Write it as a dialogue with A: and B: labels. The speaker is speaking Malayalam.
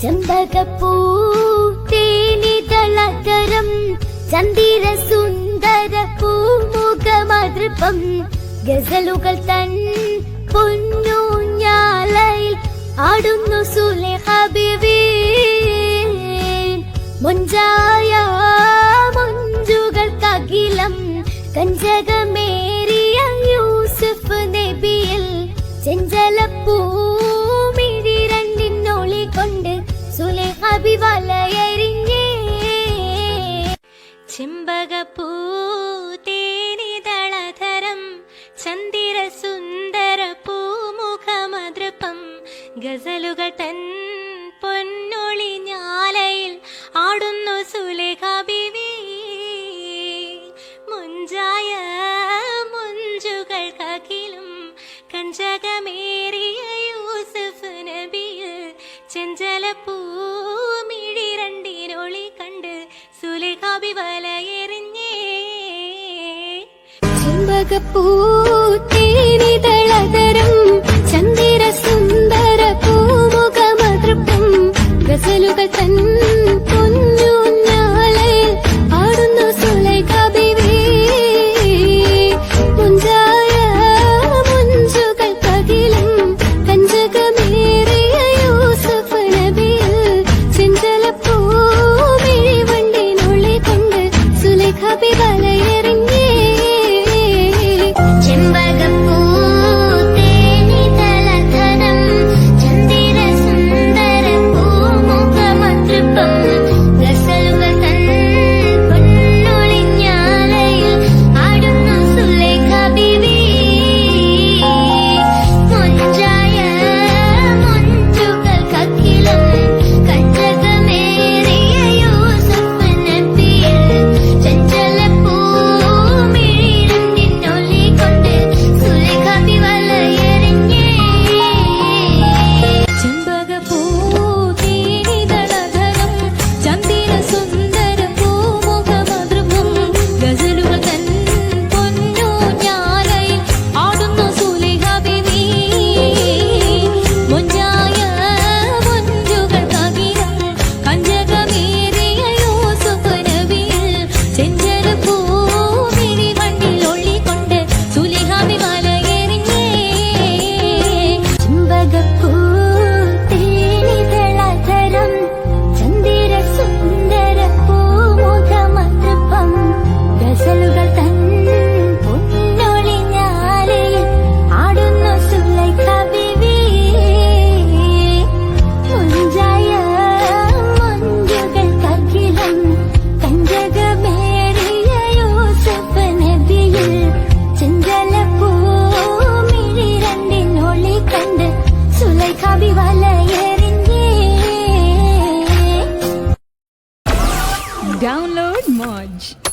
A: ചെമ്പകപ്പൂ തേനിതളകരം ചന്ദിര സുന്ദര പൂമുഖമതൃപ്പം ഗസലുകൾ തൻ പൊന്നുഞ്ഞാലയിൽ ആടുന്നു സുലെ ഹബിബി. മുഞ്ചായ മുഞ്ചുകൾക്കകിലം കഞ്ചകമേറിയ യൂസഫ് നബിയൽ ചെഞ്ചലപ്പൂ വലയരിഞ്ഞേ.
B: ചെമ്പകപ്പൂ തേനിതളധരം ചന്ദിരസുന്ദര പൂമുഖമതൃപ്പം ഗസലുകൾ തൻ
A: പൊന്നൊളിഞ്ഞാലയിൽ ആടുന്നു സുലേഖ
B: ബിവി
A: കനകപ്പൂത്തേനിതളതരം ചന്ദ്രസുന്ദര പൂമുഖമതൃപ്തം ഗസലുകൾ തന്നെ
C: Download Modge.